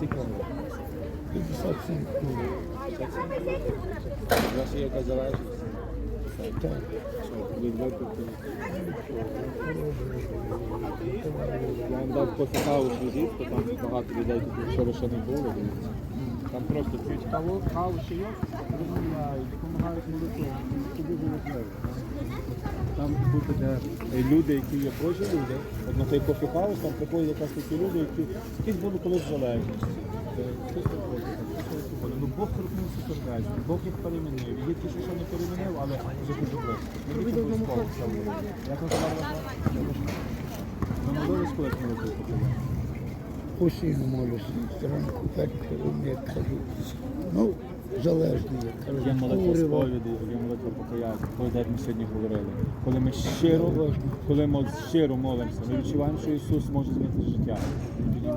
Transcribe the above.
Скільки 57 ну, У вас є якась залежність? так. Що, від випадку? Я вам дав кофе каву візит, бо там багато людей тут, ви ще не дивіться. Там просто п'ють каву, каву є, розмовляють, допомагають молитву. Це дуже важливо. Там тут де е, люди, які є божі люди, от на той кофе хаус там приходять якраз такі люди, які якісь були колись приходить. Ну Бог торкнувся сердець, Бог їх перемінив. Є ті, що не перемінив, але вже дуже близько. Робимо. Як? Ви молились колись молитву почали? Постійно молюся. Зранку перед як кажу. Кажу. Є молитва сповіді, є молитва покаяння, про як ми сьогодні говорили. Коли ми щиро, коли ми щиро молимося, ми відчуваємо, що Ісус може змінити життя. Тоді?